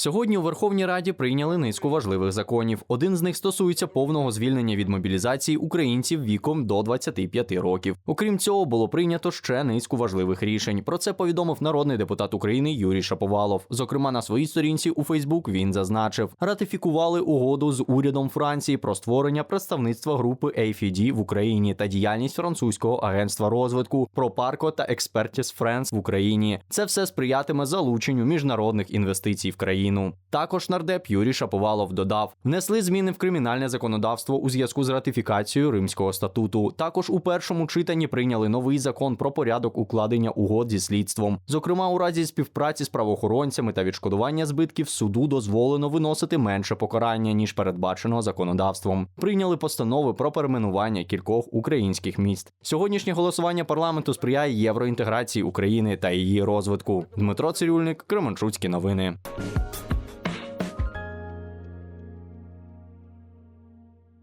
Сьогодні у Верховній Раді прийняли низку важливих законів. Один з них стосується повного звільнення від мобілізації українців віком до 25 років. Окрім цього, було прийнято ще низку важливих рішень. Про це повідомив народний депутат України Юрій Шаповалов. Зокрема, на своїй сторінці у Фейсбук він зазначив: ратифікували угоду з урядом Франції про створення представництва групи AFD в Україні та діяльність французького агентства розвитку Пропарко та Expertise France в Україні. Це все сприятиме залученню міжнародних інвестицій в країну. Також нардеп Юрій Шаповалов додав: внесли зміни в кримінальне законодавство у зв'язку з ратифікацією Римського статуту. Також у першому читанні прийняли новий закон про порядок укладення угод зі слідством. Зокрема, у разі співпраці з правоохоронцями та відшкодування збитків суду дозволено виносити менше покарання ніж передбачено законодавством. Прийняли постанови про перейменування кількох українських міст. Сьогоднішнє голосування парламенту сприяє євроінтеграції України та її розвитку. Дмитро Цирюльник, Кременчуцькі новини.